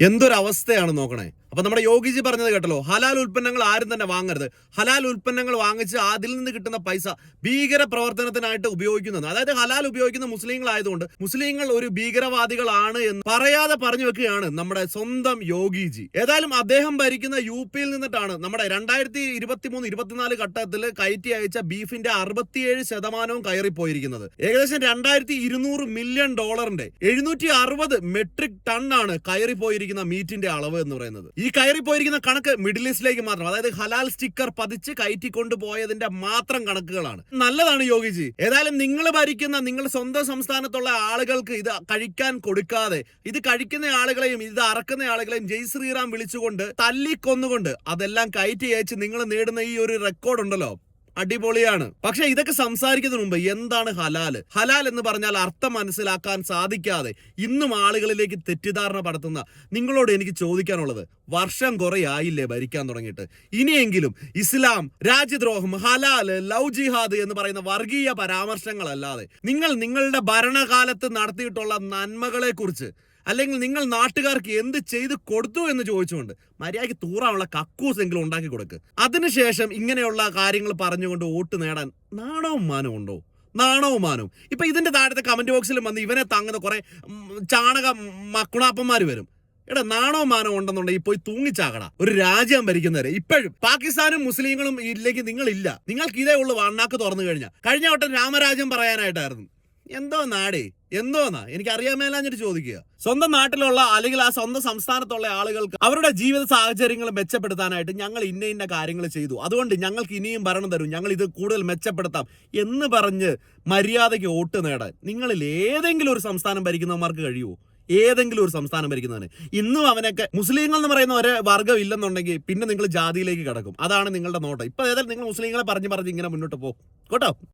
എന്തൊരവസ്ഥയാണ് നോക്കണേ? അപ്പൊ നമ്മുടെ യോഗിജി പറഞ്ഞത് കേട്ടല്ലോ ഹലാൽ ഉൽപ്പന്നങ്ങൾ ആരും തന്നെ വാങ്ങരുത്. ഹലാൽ ഉൽപ്പന്നങ്ങൾ വാങ്ങിച്ച് അതിൽ നിന്ന് കിട്ടുന്ന പൈസ ഭീകര പ്രവർത്തനത്തിനായിട്ട് ഉപയോഗിക്കുന്നത് അതായത് ഹലാൽ ഉപയോഗിക്കുന്ന മുസ്ലിങ്ങളായതുകൊണ്ട് മുസ്ലിങ്ങൾ ഒരു ഭീകരവാദികളാണ് എന്ന് പറയാതെ പറഞ്ഞു വെക്കുകയാണ് നമ്മുടെ സ്വന്തം യോഗിജി. ഏതായാലും അദ്ദേഹം ഭരിക്കുന്ന യു പിയിൽ നിന്നിട്ടാണ് നമ്മുടെ രണ്ടായിരത്തി ഇരുപത്തി മൂന്ന് ഇരുപത്തിനാല് ഘട്ടത്തിൽ കയറ്റി അയച്ച ബീഫിന്റെ അറുപത്തിയേഴ് ശതമാനവും കയറിപ്പോയിരിക്കുന്നത്. ഏകദേശം രണ്ടായിരത്തി ഇരുന്നൂറ് മില്യൺ ഡോളറിന്റെ എഴുന്നൂറ്റി അറുപത് മെട്രിക് ടൺ ആണ് കയറിപ്പോയിരിക്കുന്ന മീറ്റിന്റെ അളവ് എന്ന് പറയുന്നത്. ഈ കയറി പോയിരിക്കുന്ന കണക്ക് മിഡിൽ ഈസ്റ്റിലേക്ക് മാത്രം അതായത് ഹലാൽ സ്റ്റിക്കർ പതിച്ച് കയറ്റിക്കൊണ്ട് കൊണ്ടുപോയതിന്റെ മാത്രം കണക്കുകളാണ്. നല്ലതാണ് യോഗിജി. ഏതായാലും നിങ്ങൾ ഭരിക്കുന്ന നിങ്ങൾ സ്വന്തം സംസ്ഥാനത്തുള്ള ആളുകൾക്ക് ഇത് കഴിക്കാൻ കൊടുക്കാതെ ഇത് കഴിക്കുന്ന ആളുകളെയും ഇത് അറക്കുന്ന ആളുകളെയും ജയ് ശ്രീറാം വിളിച്ചുകൊണ്ട് തല്ലിക്കൊന്നുകൊണ്ട് അതെല്ലാം കയറ്റി അയച്ച് നിങ്ങൾ നേടുന്ന ഈ ഒരു റെക്കോർഡ് ഉണ്ടല്ലോ. അടിപൊളിയാണ്. പക്ഷെ ഇതൊക്കെ സംസാരിക്കുന്നതിന് മുമ്പ് എന്താണ് ഹലാൽ? ഹലാൽ എന്ന് പറഞ്ഞാൽ അർത്ഥം മനസ്സിലാക്കാൻ സാധിക്കാതെ ഇന്നും ആളുകളിലേക്ക് തെറ്റിദ്ധാരണ പടത്തുന്ന നിങ്ങളോട് എനിക്ക് ചോദിക്കാനുള്ളത് വർഷം കുറെ ആയില്ലേ ഭരിക്കാൻ തുടങ്ങിയിട്ട്? ഇനിയെങ്കിലും ഇസ്ലാം രാജ്യദ്രോഹം ഹലാൽ ലവ് ജിഹാദ് എന്ന് പറയുന്ന വർഗീയ പരാമർശങ്ങളല്ലാതെ നിങ്ങൾ നിങ്ങളുടെ ഭരണകാലത്ത് നടത്തിയിട്ടുള്ള നന്മകളെ കുറിച്ച് അല്ലെങ്കിൽ നിങ്ങൾ നാട്ടുകാർക്ക് എന്ത് ചെയ്ത് കൊടുത്തു എന്ന് ചോദിച്ചുകൊണ്ട് മര്യാദയ്ക്ക് തൂറാനുള്ള കക്കൂസ് എങ്കിലും ഉണ്ടാക്കി കൊടുക്ക്. അതിനുശേഷം ഇങ്ങനെയുള്ള കാര്യങ്ങൾ പറഞ്ഞുകൊണ്ട് വോട്ട് നേടാൻ നാണവും മാനവും ഉണ്ടോ? നാണവും മാനവും. ഇപ്പൊ ഇതിന്റെ താഴത്തെ കമന്റ് ബോക്സിൽ വന്ന് ഇവനെ താങ്ങുന്ന കുറെ ചാണക മക്കുണാപ്പന്മാർ വരും. എടാ നാണോ മാനോ ഉണ്ടെന്നുണ്ടെങ്കിൽ പോയി തൂങ്ങിച്ചാകട. ഒരു രാജ്യം ഭരിക്കുന്നവരെ. ഇപ്പോഴും പാകിസ്ഥാനും മുസ്ലിങ്ങളും ഇല്ലെങ്കിൽ നിങ്ങളില്ല. നിങ്ങൾക്ക് ഇതേ ഉള്ളു വണ്ണാക്ക് തുറന്നു കഴിഞ്ഞാൽ കഴിഞ്ഞ വട്ടം രാമരാജ്യം പറയാനായിട്ടായിരുന്നു. എന്തോ നാടേ. എന്തോന്നാ? എനിക്ക് അറിയാൻ മേലാഞ്ഞിട്ട് ചോദിക്കുക. സ്വന്തം നാട്ടിലുള്ള അല്ലെങ്കിൽ ആ സ്വന്തം സംസ്ഥാനത്തുള്ള ആളുകൾക്ക് അവരുടെ ജീവിത സാഹചര്യങ്ങൾ മെച്ചപ്പെടുത്താനായിട്ട് ഞങ്ങൾ ഇന്ന ഇന്ന കാര്യങ്ങൾ ചെയ്തു. അതുകൊണ്ട് ഞങ്ങൾക്ക് ഇനിയും ഭരണം തരും. ഞങ്ങൾ ഇത് കൂടുതൽ മെച്ചപ്പെടുത്താം എന്ന് പറഞ്ഞ് മര്യാദയ്ക്ക് വോട്ട് നേടാൻ. നിങ്ങളിൽ ഏതെങ്കിലും ഒരു സംസ്ഥാനം ഭരിക്കുന്നവന്മാർക്ക് കഴിയുമോ ഏതെങ്കിലും ഒരു സംസ്ഥാനം ഭരിക്കുന്നതിന് ഇന്നും അവനൊക്കെ മുസ്ലിങ്ങൾ എന്ന് പറയുന്ന ഒരു വർഗം ഇല്ലെന്നുണ്ടെങ്കിൽ പിന്നെ നിങ്ങൾ ജാതിയിലേക്ക് കിടക്കും. അതാണ് നിങ്ങളുടെ നോട്ടം. ഇപ്പൊ ഏതായാലും നിങ്ങൾ മുസ്ലിങ്ങളെ പറഞ്ഞ് പറഞ്ഞ് ഇങ്ങനെ മുന്നോട്ട് പോകും. കേട്ടോ?